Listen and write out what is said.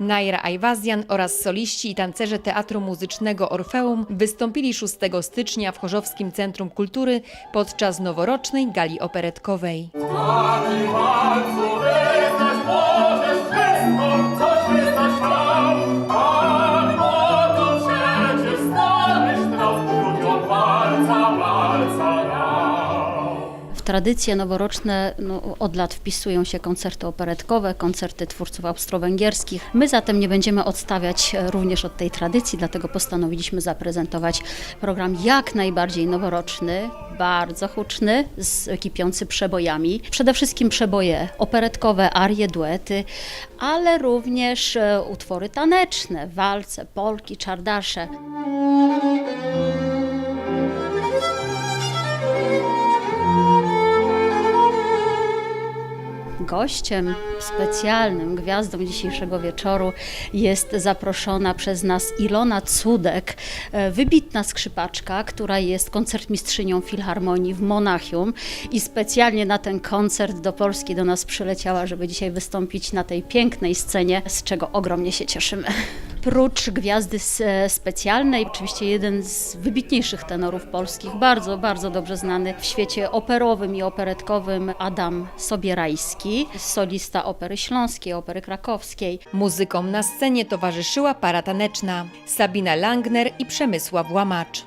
Naira Ajwazjan oraz soliści i tancerze Teatru Muzycznego Orfeum wystąpili 6 stycznia w Chorzowskim Centrum Kultury podczas noworocznej gali operetkowej. Tradycje noworoczne no, od lat wpisują się koncerty operetkowe, koncerty twórców austro-węgierskich. My zatem nie będziemy odstawiać również od tej tradycji, dlatego postanowiliśmy zaprezentować program jak najbardziej noworoczny, bardzo huczny, z kipiący przebojami. Przede wszystkim przeboje operetkowe, arie, duety, ale również e, utwory taneczne, walce, polki, czardasze. Gościem specjalnym, gwiazdą dzisiejszego wieczoru jest zaproszona przez nas Ilona Cudek, e, wybitna skrzypaczka, która jest koncertmistrzynią Filharmonii w Monachium i specjalnie na ten koncert do Polski do nas przyleciała, żeby dzisiaj wystąpić na tej pięknej scenie, z czego ogromnie się cieszymy. Prócz gwiazdy specjalnej, oczywiście jeden z wybitniejszych tenorów polskich, bardzo, bardzo dobrze znany w świecie operowym i operetkowym Adam Sobierajski, solista Opery Śląskiej, Opery Krakowskiej. Muzykom na scenie towarzyszyła para taneczna Sabina Langner i Przemysław Łamacz.